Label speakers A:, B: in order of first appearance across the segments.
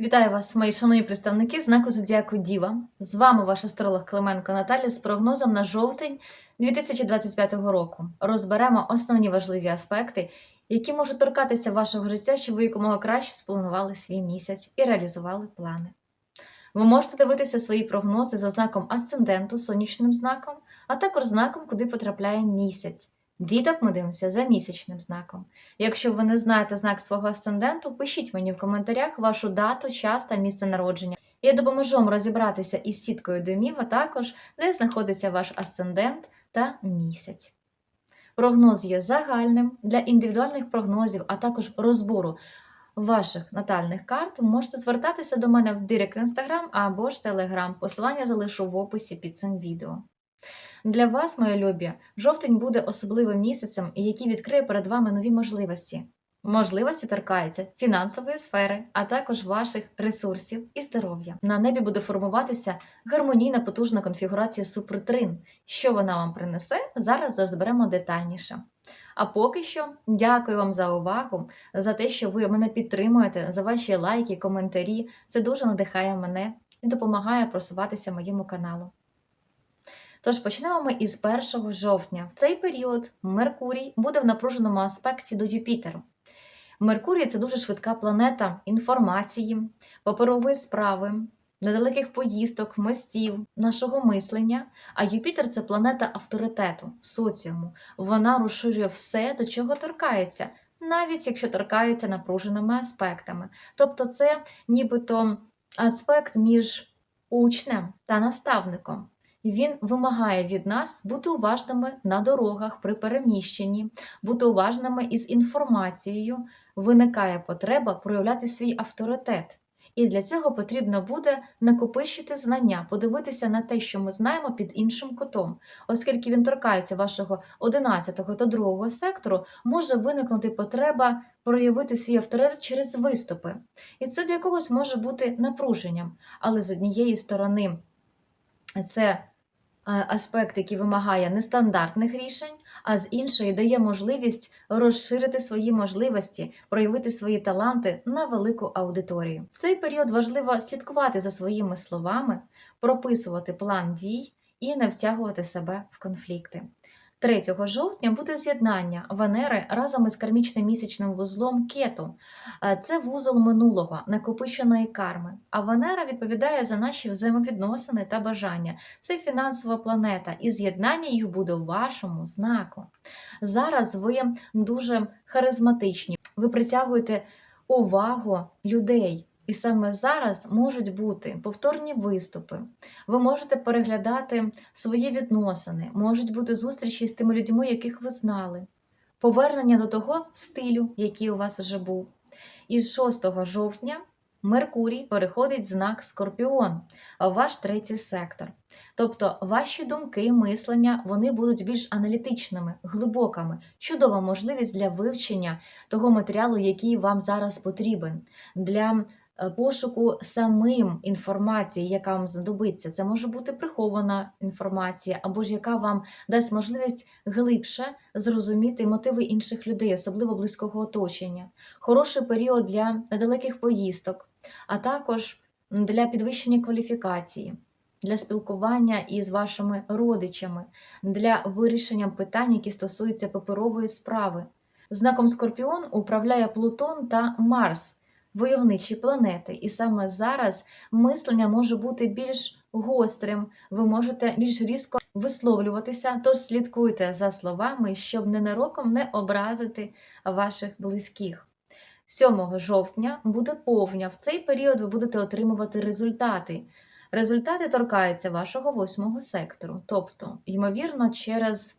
A: Вітаю вас, мої шановні представники знаку Зодіаку Діва. З вами ваш астролог Клименко Наталя з прогнозом на жовтень 2025 року. Розберемо основні важливі аспекти, які можуть торкатися вашого життя, щоб ви якомога краще спланували свій місяць і реалізували плани. Ви можете дивитися свої прогнози за знаком асценденту, сонячним знаком, а також знаком, куди потрапляє місяць. Діток ми дивимося за місячним знаком. Якщо ви не знаєте знак свого асценденту, пишіть мені в коментарях вашу дату, час та місце народження. Я допоможу вам розібратися із сіткою домів, а також де знаходиться ваш асцендент та місяць. Прогноз є загальним для індивідуальних прогнозів, а також розбору ваших натальних карт. Можете звертатися до мене в Директ Інстаграм або ж Телеграм. Посилання залишу в описі під цим відео. Для вас, мої любі, жовтень буде особливим місяцем, який відкриє перед вами нові можливості. Можливості торкаються фінансової сфери, а також ваших ресурсів і здоров'я. На небі буде формуватися гармонійна потужна конфігурація супертрин. Що вона вам принесе, зараз розберемо детальніше. А поки що дякую вам за увагу, за те, що ви мене підтримуєте, за ваші лайки, коментарі. Це дуже надихає мене і допомагає просуватися моєму каналу. Тож почнемо ми із 1 жовтня. В цей період Меркурій буде в напруженому аспекті до Юпітеру. Меркурій це дуже швидка планета інформації, паперової справи, недалеких поїздок, мостів, нашого мислення. А Юпітер це планета авторитету, соціуму. Вона розширює все, до чого торкається, навіть якщо торкається напруженими аспектами. Тобто, це нібито аспект між учнем та наставником. Він вимагає від нас бути уважними на дорогах при переміщенні, бути уважними із інформацією. Виникає потреба проявляти свій авторитет. І для цього потрібно буде накопичити знання, подивитися на те, що ми знаємо під іншим кутом. Оскільки він торкається вашого 11 та 2 сектору, може виникнути потреба проявити свій авторитет через виступи. І це для когось може бути напруженням. Але з однієї сторони, це аспект, який вимагає нестандартних рішень, а з іншої дає можливість розширити свої можливості, проявити свої таланти на велику аудиторію. В цей період важливо слідкувати за своїми словами, прописувати план дій і не втягувати себе в конфлікти. 3 жовтня буде з'єднання Венери разом із кармічним місячним вузлом кету. Е, Це вузол минулого, накопиченої карми. А Венера відповідає за наші взаємовідносини та бажання. Це фінансова планета, і з'єднання їх буде у вашому знаку. Зараз ви дуже харизматичні, ви притягуєте увагу людей. І саме зараз можуть бути повторні виступи. Ви можете переглядати свої відносини, можуть бути зустрічі з тими людьми, яких ви знали, повернення до того стилю, який у вас вже був. Із 6 жовтня Меркурій переходить знак Скорпіон, ваш третій сектор. Тобто ваші думки, мислення вони будуть більш аналітичними, глибокими, чудова можливість для вивчення того матеріалу, який вам зараз потрібен. для Пошуку самим інформації, яка вам знадобиться, це може бути прихована інформація, або ж яка вам дасть можливість глибше зрозуміти мотиви інших людей, особливо близького оточення. Хороший період для недалеких поїздок, а також для підвищення кваліфікації, для спілкування із вашими родичами, для вирішення питань, які стосуються паперової справи. Знаком Скорпіон управляє Плутон та Марс войовничі планети, і саме зараз мислення може бути більш гострим, ви можете більш різко висловлюватися, тож слідкуйте за словами, щоб ненароком не образити ваших близьких. 7 жовтня буде повня. В цей період ви будете отримувати результати. Результати торкаються вашого восьмого сектору, тобто, ймовірно, через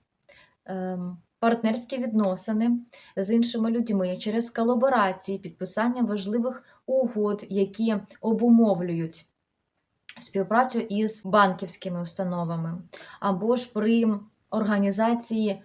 A: ем, партнерські відносини з іншими людьми, через колаборації, підписання важливих угод, які обумовлюють співпрацю із банківськими установами, або ж при організації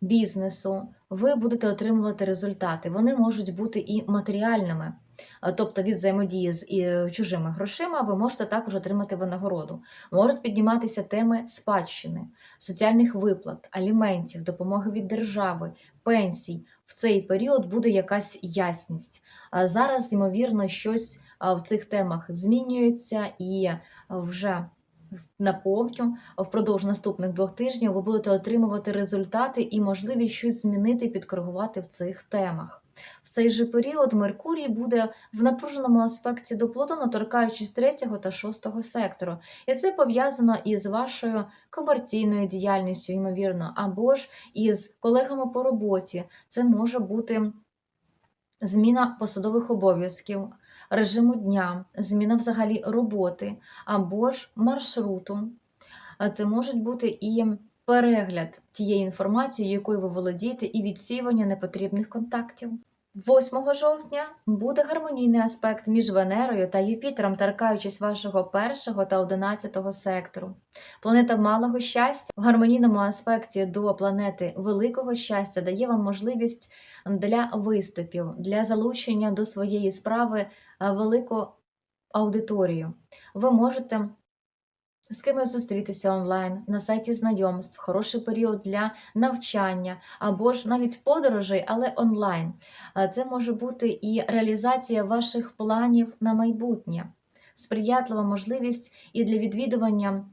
A: бізнесу, ви будете отримувати результати. Вони можуть бути і матеріальними. А, тобто від взаємодії з чужими грошима, ви можете також отримати винагороду. Можуть підніматися теми спадщини, соціальних виплат, аліментів, допомоги від держави, пенсій. В цей період буде якась ясність. Зараз, ймовірно, щось в цих темах змінюється і вже наповню впродовж наступних двох тижнів ви будете отримувати результати і можливість щось змінити і підкоригувати в цих темах. В цей же період Меркурій буде в напруженому аспекті до Плутону, торкаючись третього та шостого сектору. І це пов'язано із вашою комерційною діяльністю, ймовірно, або ж із колегами по роботі. Це може бути зміна посадових обов'язків, режиму дня, зміна взагалі роботи або ж маршруту. Це можуть бути і перегляд тієї інформації, якою ви володієте, і відсіювання непотрібних контактів. 8 жовтня буде гармонійний аспект між Венерою та Юпітером, торкаючись вашого першого та одинадцятого сектору. Планета малого щастя в гармонійному аспекті до планети великого щастя дає вам можливість для виступів, для залучення до своєї справи е, велику аудиторію. Ви можете з кимось зустрітися онлайн на сайті знайомств, хороший період для навчання або ж навіть подорожей, але онлайн. Це може бути і реалізація ваших планів на майбутнє, сприятлива можливість і для відвідування.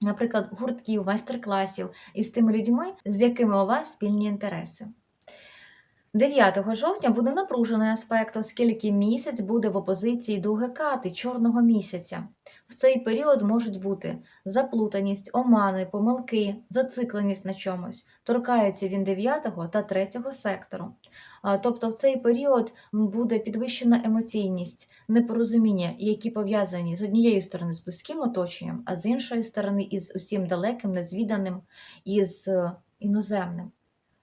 A: Наприклад, гуртків, майстер-класів із тими людьми, з якими у вас спільні інтереси. 9 жовтня буде напружений аспект, оскільки місяць буде в опозиції до Гекати чорного місяця. В цей період можуть бути заплутаність, омани, помилки, зацикленість на чомусь. Торкається він 9 та 3 сектору. Тобто в цей період буде підвищена емоційність, непорозуміння, які пов'язані з однієї сторони з близьким оточенням, а з іншої сторони із усім далеким, незвіданим із е, іноземним.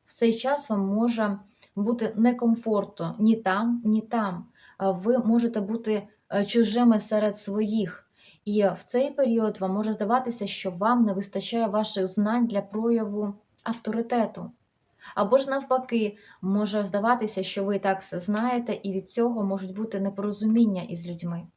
A: В цей час вам може бути некомфортно ні там, ні там. Ви можете бути е, чужими серед своїх. І в цей період вам може здаватися, що вам не вистачає ваших знань для прояву авторитету. Або ж навпаки, може здаватися, що ви так все знаєте, і від цього можуть бути непорозуміння із людьми.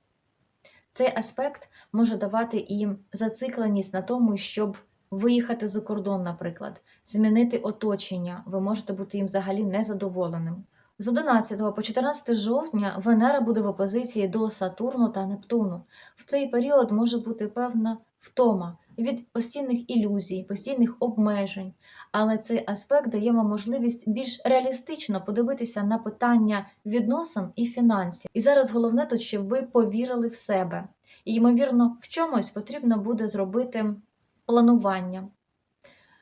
A: Цей аспект може давати і зацикленість на тому, щоб виїхати за кордон, наприклад, змінити оточення, ви можете бути їм взагалі незадоволеним. З 11 по 14 жовтня Венера буде в опозиції до Сатурну та Нептуну. В цей період може бути певна втома від постійних ілюзій, постійних обмежень, але цей аспект дає вам можливість більш реалістично подивитися на питання відносин і фінансів. І зараз головне тут, щоб ви повірили в себе. І, ймовірно, в чомусь потрібно буде зробити планування,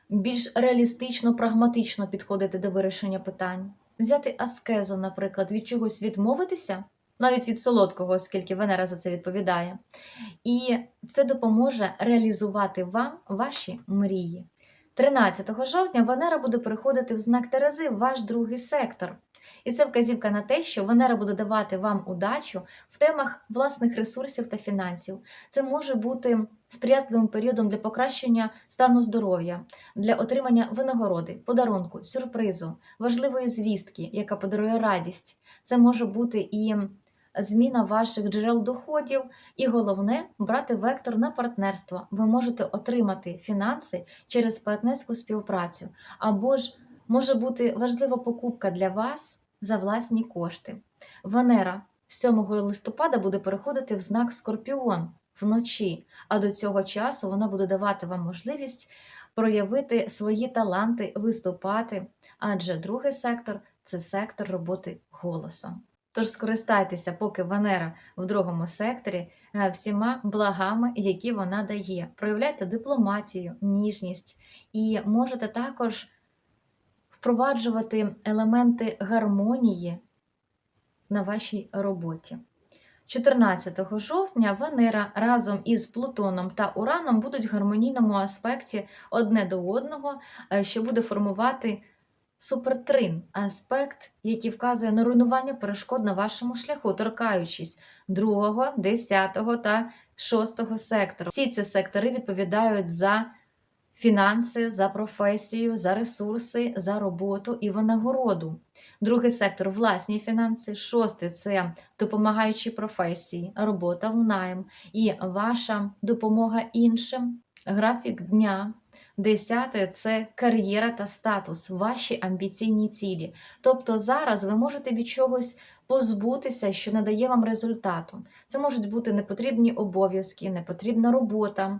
A: більш реалістично, прагматично підходити до вирішення питань, взяти аскезу, наприклад, від чогось відмовитися, навіть від солодкого, оскільки Венера за це відповідає. І це допоможе реалізувати вам ваші мрії. 13 жовтня Венера буде переходити в знак Терези ваш другий сектор. І це вказівка на те, що Венера буде давати вам удачу в темах власних ресурсів та фінансів. Це може бути сприятливим періодом для покращення стану здоров'я, для отримання винагороди, подарунку, сюрпризу, важливої звістки, яка подарує радість. Це може бути і зміна ваших джерел доходів, і головне брати вектор на партнерство. Ви можете отримати фінанси через партнерську співпрацю, або ж може бути важлива покупка для вас за власні кошти. Венера 7 листопада буде переходити в знак Скорпіон вночі, а до цього часу вона буде давати вам можливість проявити свої таланти, виступати, адже другий сектор це сектор роботи голосом. Тож скористайтеся, поки Венера в другому секторі, е, всіма благами, які вона дає. Проявляйте дипломатію, ніжність і можете також впроваджувати елементи гармонії на вашій роботі. 14 жовтня Венера разом із Плутоном та Ураном будуть в гармонійному аспекті одне до одного, е, що буде формувати супертрин аспект, який вказує на руйнування перешкод на вашому шляху, торкаючись 2, 10 та 6 сектору. Всі ці сектори відповідають за фінанси, за професію, за ресурси, за роботу і винагороду. Другий сектор власні фінанси. Шостий це допомагаючі професії, робота в найм і ваша допомога іншим, графік дня. Десяте це кар'єра та статус, ваші амбіційні цілі. Тобто зараз ви можете від чогось позбутися, що не дає вам результату. Це можуть бути непотрібні обов'язки, непотрібна робота,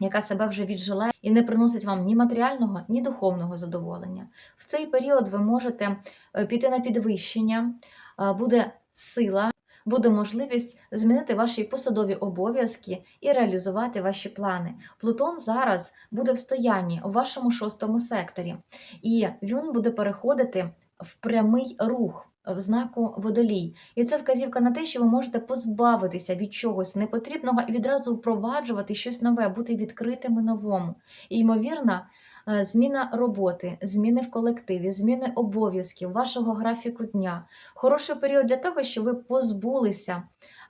A: яка себе вже віджила і не приносить вам ні матеріального, ні духовного задоволення. В цей період ви можете е, піти на підвищення, е, буде сила, буде можливість змінити ваші посадові обов'язки і реалізувати ваші плани. Плутон зараз буде в стоянні у вашому шостому секторі, і він буде переходити в прямий рух. В знаку водолій, і це вказівка на те, що ви можете позбавитися від чогось непотрібного і відразу впроваджувати щось нове, бути відкритими новому. І ймовірно, зміна роботи, зміни в колективі, зміни обов'язків, вашого графіку дня. Хороший період для того, щоб ви позбулися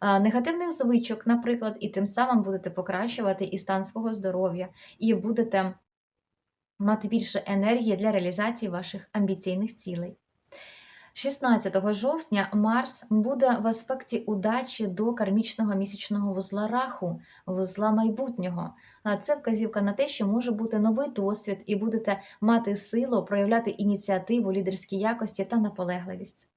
A: е, негативних звичок, наприклад, і тим самим будете покращувати і стан свого здоров'я, і будете мати більше енергії для реалізації ваших амбіційних цілей. 16 жовтня Марс буде в аспекті удачі до кармічного місячного вузла раху, вузла майбутнього. А це вказівка на те, що може бути новий досвід, і будете мати силу проявляти ініціативу, лідерські якості та наполегливість.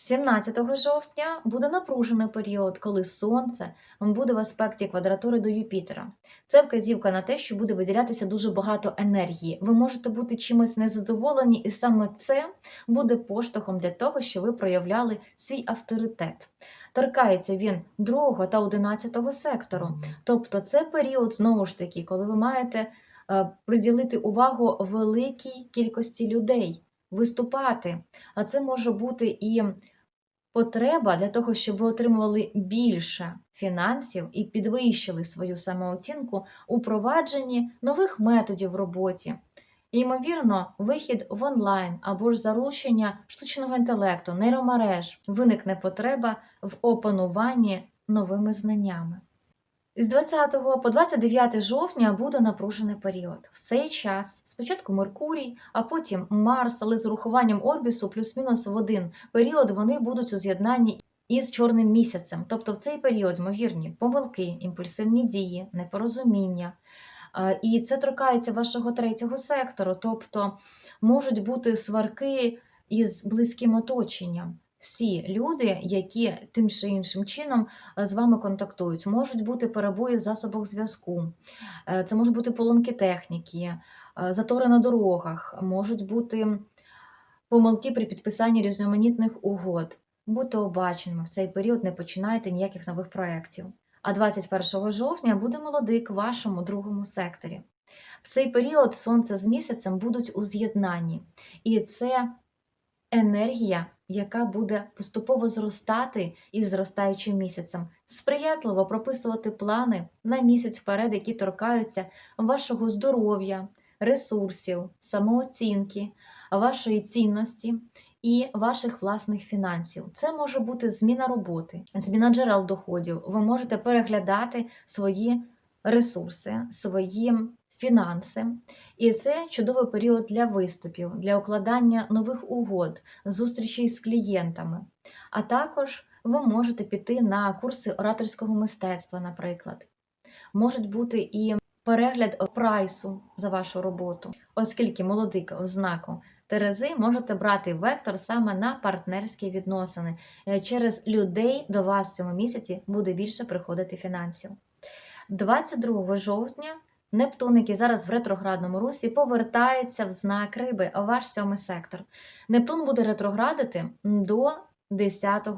A: 17 жовтня буде напружений період, коли Сонце буде в аспекті квадратури до Юпітера. Це вказівка на те, що буде виділятися дуже багато енергії. Ви можете бути чимось незадоволені, і саме це буде поштовхом для того, що ви проявляли свій авторитет. Торкається він 2 та 11 сектору. Тобто це період, знову ж таки, коли ви маєте е, приділити увагу великій кількості людей виступати. А це може бути і потреба для того, щоб ви отримували більше фінансів і підвищили свою самооцінку у провадженні нових методів в роботі. Ймовірно, вихід в онлайн або ж залучення штучного інтелекту, нейромереж, виникне потреба в опануванні новими знаннями. З 20 по 29 жовтня буде напружений період. В цей час спочатку Меркурій, а потім Марс, але з урахуванням Орбісу плюс-мінус в один період вони будуть у з'єднанні із чорним місяцем. Тобто в цей період, ймовірні, помилки, імпульсивні дії, непорозуміння. І це торкається вашого третього сектору, тобто можуть бути сварки із близьким оточенням. Всі люди, які тим чи іншим чином е, з вами контактують, можуть бути перебої в засобах зв'язку, е, це можуть бути поломки техніки, е, затори на дорогах, можуть бути помилки при підписанні різноманітних угод. Будьте обаченими, в цей період не починайте ніяких нових проєктів. А 21 жовтня буде молодик в вашому другому секторі. В цей період сонце з місяцем будуть у з'єднанні, і це енергія, яка буде поступово зростати із зростаючим місяцем, сприятливо прописувати плани на місяць вперед, які торкаються вашого здоров'я, ресурсів, самооцінки, вашої цінності і ваших власних фінансів. Це може бути зміна роботи, зміна джерел доходів. Ви можете переглядати свої ресурси, свої фінанси. І це чудовий період для виступів, для укладання нових угод, зустрічей з клієнтами. А також ви можете піти на курси ораторського мистецтва, наприклад. Можуть бути і перегляд прайсу за вашу роботу, оскільки молодик в знаку Терези можете брати вектор саме на партнерські відносини. Е, Через людей до вас в цьому місяці буде більше приходити фінансів. 22 жовтня Нептун, який зараз в ретроградному русі, повертається в знак риби, а ваш сьомий сектор. Нептун буде ретроградити до 10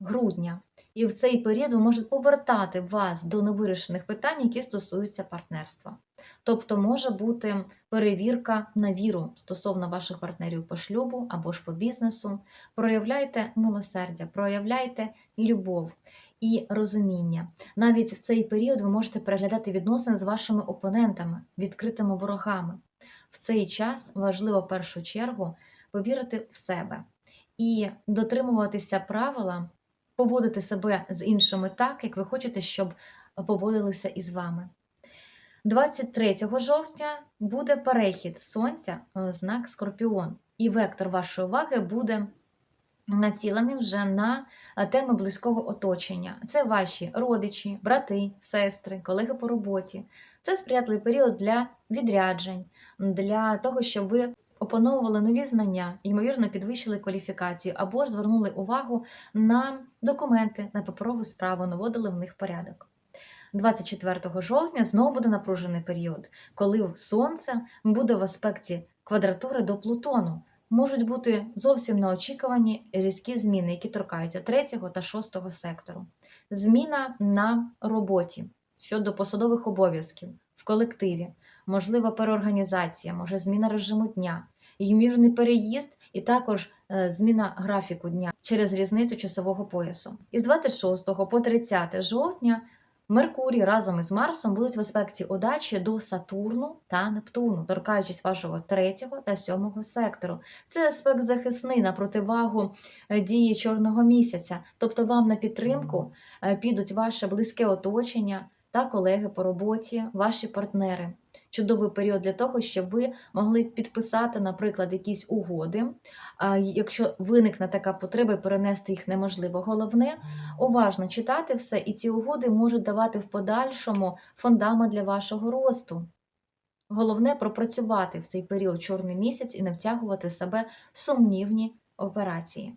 A: грудня. І в цей період ви можете повертати вас до невирішених питань, які стосуються партнерства. Тобто може бути перевірка на віру стосовно ваших партнерів по шлюбу або ж по бізнесу. Проявляйте милосердя, проявляйте любов і розуміння. Навіть в цей період ви можете переглядати відносини з вашими опонентами, відкритими ворогами. В цей час важливо в першу чергу повірити в себе і дотримуватися правила, поводити себе з іншими так, як ви хочете, щоб поводилися із вами. 23 жовтня буде перехід Сонця в знак Скорпіон. і вектор вашої уваги буде націлений вже на е, теми близького оточення. Це ваші родичі, брати, сестри, колеги по роботі. Це сприятливий період для відряджень, для того, щоб ви опановували нові знання, ймовірно, підвищили кваліфікацію або звернули увагу на документи, на паперову справу, наводили в них порядок. 24 жовтня знову буде напружений період, коли Сонце буде в аспекті квадратури до Плутону. Можуть бути зовсім неочікувані різкі зміни, які торкаються 3 та 6 сектору. Зміна на роботі щодо посадових обов'язків в колективі, можлива переорганізація, може зміна режиму дня, ймірний переїзд і також е, зміна графіку дня через різницю часового поясу. Із 26 по 30 жовтня Меркурій разом із Марсом будуть в аспекті удачі до Сатурну та Нептуну, торкаючись вашого третього та сьомого сектору. Це аспект захисний на противагу е, дії чорного місяця. Тобто вам на підтримку е, підуть ваше близьке оточення та колеги по роботі, ваші партнери. Чудовий період для того, щоб ви могли підписати, наприклад, якісь угоди. А якщо виникне така потреба, і перенести їх неможливо. Головне уважно читати все, і ці угоди можуть давати в подальшому фундамент для вашого росту. Головне пропрацювати в цей період чорний місяць і не втягувати себе в сумнівні операції.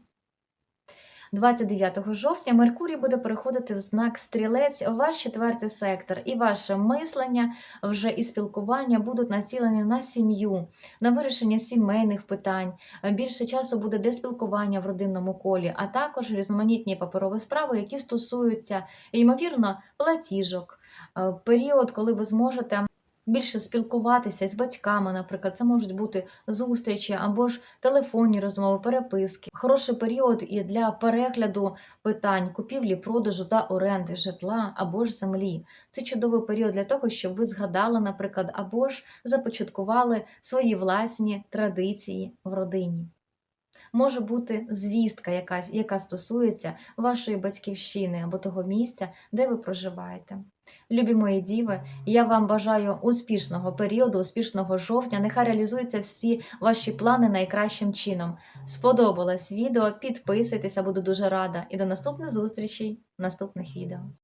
A: 29 жовтня Меркурій буде переходити в знак стрілець, ваш четвертий сектор, і ваше мислення вже і спілкування будуть націлені на сім'ю, на вирішення сімейних питань. Більше часу буде для спілкування в родинному колі, а також різноманітні паперові справи, які стосуються, ймовірно, платіжок. Е, Період, коли ви зможете більше спілкуватися з батьками, наприклад, це можуть бути зустрічі або ж телефонні розмови, переписки. Хороший період і для перегляду питань купівлі, продажу та оренди житла або ж землі. Це чудовий період для того, щоб ви згадали, наприклад, або ж започаткували свої власні традиції в родині. Може бути звістка, якась, яка стосується вашої батьківщини або того місця, де ви проживаєте. Любі мої діви, я вам бажаю успішного періоду, успішного жовтня. Нехай реалізуються всі ваші плани найкращим чином. Сподобалось відео? Підписуйтеся, буду дуже рада. І до наступних зустрічей наступних відео.